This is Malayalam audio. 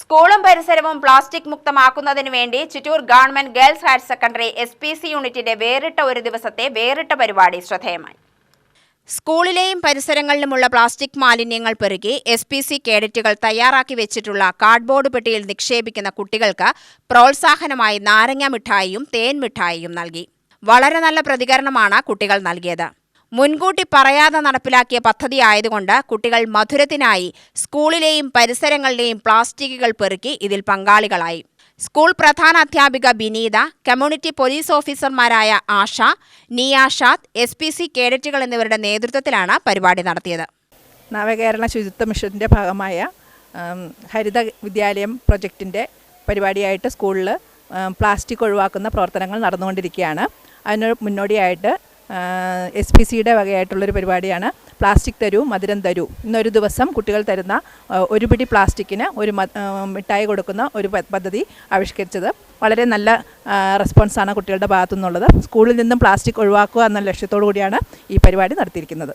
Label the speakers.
Speaker 1: സ്കൂളും പരിസരവും പ്ലാസ്റ്റിക് മുക്തമാക്കുന്നതിന് വേണ്ടി Chittur government girls higher secondary S P C യൂണിറ്റിന്റെ വേറിട്ട ഒരു ദിവസത്തെ വേറിട്ട പരിപാടി ശ്രദ്ധേയമായി. സ്കൂളിലെയും പരിസരങ്ങളിലുമുള്ള പ്ലാസ്റ്റിക് മാലിന്യങ്ങൾ പെരുകി എസ് പി സി കേഡറ്റുകൾ തയ്യാറാക്കി വെച്ചിട്ടുള്ള കാർഡ്ബോർഡ് പെട്ടിയിൽ നിക്ഷേപിക്കുന്ന കുട്ടികൾക്ക് പ്രോത്സാഹനമായി നാരങ്ങ മിഠായിയും തേൻ മിഠായിയും നൽകി. വളരെ നല്ല പ്രതികരണമാണ് കുട്ടികൾ നൽകിയത്. മുൻകൂട്ടി പറയാതെ നടപ്പിലാക്കിയ പദ്ധതി ആയതുകൊണ്ട് കുട്ടികൾ മധുരത്തിനായി സ്കൂളിലെയും പരിസരങ്ങളിലെയും പ്ലാസ്റ്റിക്കുകൾ പെറുക്കി ഇതിൽ പങ്കാളികളായി. സ്കൂൾ പ്രധാന അധ്യാപിക ബിനീത കമ്മ്യൂണിറ്റി പോലീസ് ഓഫീസർമാരായ Asha Niyashad S P C കേഡറ്റുകൾ എന്നിവരുടെ നേതൃത്വത്തിലാണ് പരിപാടി നടത്തിയത്.
Speaker 2: നവകേരള ശുചിത്വ മിഷന്റെ ഭാഗമായ ഹരിത വിദ്യാലയം പ്രൊജക്റ്റിന്റെ പരിപാടിയായിട്ട് സ്കൂളിൽ പ്ലാസ്റ്റിക് ഒഴിവാക്കുന്ന പ്രവർത്തനങ്ങൾ നടന്നുകൊണ്ടിരിക്കുകയാണ്. അതിന് മുന്നോടിയായിട്ട് എസ് പി സിയുടെ വകയായിട്ടുള്ളൊരു പരിപാടിയാണ്. പ്ലാസ്റ്റിക് തരൂ മധുരം തരൂ. ഇന്നൊരു ദിവസം കുട്ടികൾ തരുന്ന ഒരു പിടി പ്ലാസ്റ്റിക്കിന് ഒരു മിഠായി കൊടുക്കുന്ന ഒരു പദ്ധതി ആവിഷ്കരിച്ചത്. വളരെ നല്ല റെസ്പോൺസാണ് കുട്ടികളുടെ ഭാഗത്തു നിന്നുള്ളത് സ്കൂളിൽ നിന്നും പ്ലാസ്റ്റിക് ഒഴിവാക്കുക എന്ന ലക്ഷ്യത്തോടു കൂടിയാണ് ഈ പരിപാടി നടത്തിയിരിക്കുന്നത്.